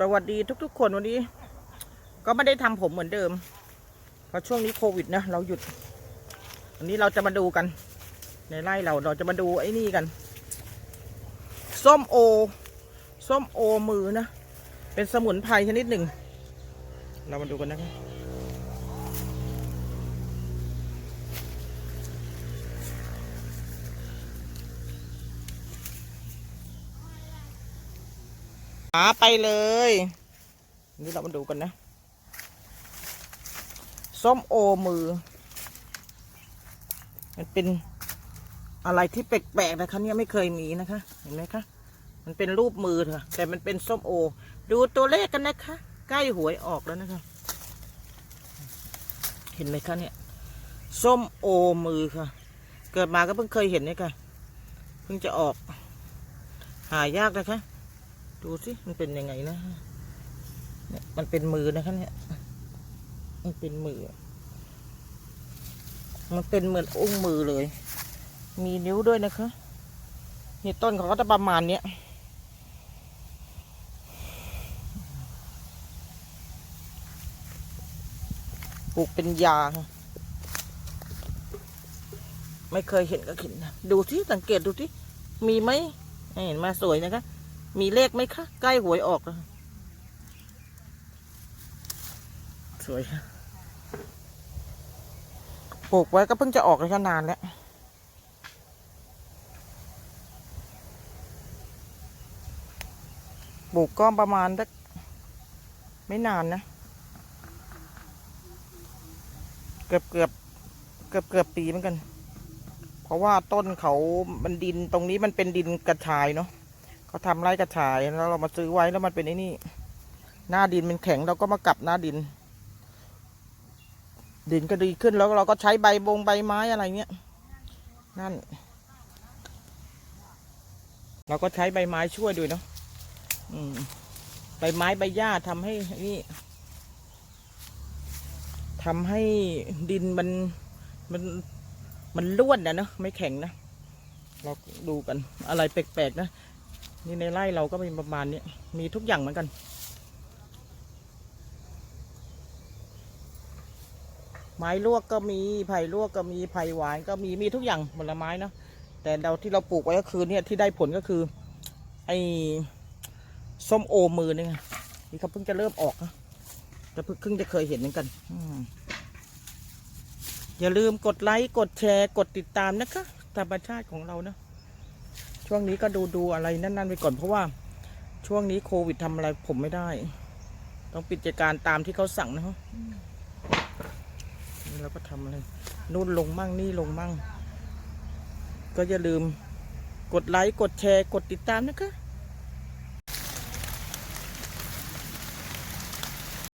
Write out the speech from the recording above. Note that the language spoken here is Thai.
สวัสดีทุกๆ คนวันนี้ ก็ไม่ได้ทำผมเหมือนเดิม เพราะช่วงนี้โควิดนะเราหยุด วันนี้เราจะมาดูกัน ในไร่เราเราจะมาดูไอ้นี่กัน ส้มโอ ส้มโอมือนะ เป็นสมุนไพรชนิดหนึ่ง เรามาดูกันนะครับาไปเลย นี่เรามาดูกันนะ ส้มโอมือ มันเป็นอะไรที่แปลกๆนะคะเนี่ยไม่เคยมีนะคะ เห็นไหมคะ มันเป็นรูปมือเถอะแต่มันเป็นส้มโอ ดูตัวเลขกันนะคะ ใกล้หวยออกแล้วนะคะ เห็นไหมคะเนี่ย ส้มโอมือค่ะ เกิดมาก็เพิ่งเคยเห็นเนี่ยค่ะ เพิ่งจะออก หายากนะคะ ดูสิมันเป็นยังไงนะเนี่ยมันเป็นมือนะคะเนี่ยมันเป็นมือ มันเป็นเหมือนอุ้งมือเลย มีนิ้วด้วยนะคะนี่ต้นเขาก็จะประมาณเนี้ยปลูกเป็นยาค่ะไม่เคยเห็นก็เห็นนะดูที่สังเกตดูที่มีไหมเห็นมาสวยนะคะ มีเลขไหมคะ ใกล้หวยออกแล้วสวยปลูกไว้ก็เพิ่งจะออกเลยค่ะนานแล้วปลูกก็ประมาณสักไม่นานนะ เกือบเกือบเกือบเกือบปีเหมือนกัน เพราะว่าต้นเขามันดินตรงนี้มันเป็นดินกระชายเนาะ เขาทำไร่กระชายแล้วเรามาซื้อไว้แล้วมันเป็นไอ้นี่ หน้าดินมันแข็งเราก็มากลับหน้าดิน ดินก็ดีขึ้นแล้วเราก็ใช้ใบบงใบไม้อะไรเงี้ยนั่น เราก็ใช้ใบไม้ช่วยด้วยเนาะใบไม้ใบหญ้าทำให้นี่ทำให้ดินมันมันมันล้วนนะเนอะไม่แข็งนะเราดูกันอะไรแปลกๆนะ นี่ในไร่เราก็มีประมาณนี้มีทุกอย่างเหมือนกัน ไม้ลวกก็มีไผ่ลวกก็มีไผ่หวานก็มีมีทุกอย่างผลไม้เนาะแต่เราที่เราปลูกไว้ก็คือเนี่ยที่ได้ผลก็คือ ไอ้ส้มโอมือนี่ไงนี่เขาเพิ่งจะเริ่มออกนะแต่เพิ่งจะเคยเห็นเหมือนกันอืมอย่าลืมกดไลค์กดแชร์กดติดตามนะคะธรรมชาติของเรานะ ช่วงนี้ก็ดูดูอะไรนั่นๆไปก่อนเพราะว่าช่วงนี้โควิดทำอะไรผมไม่ได้ ต้องปิดกิจการตามที่เขาสั่งนะฮะนี่เราก็ทำอะไรนู่นลงมั่งนี่ลงมั่ง ก็อย่าลืมกดไลค์กดแชร์กดติดตามนะคะ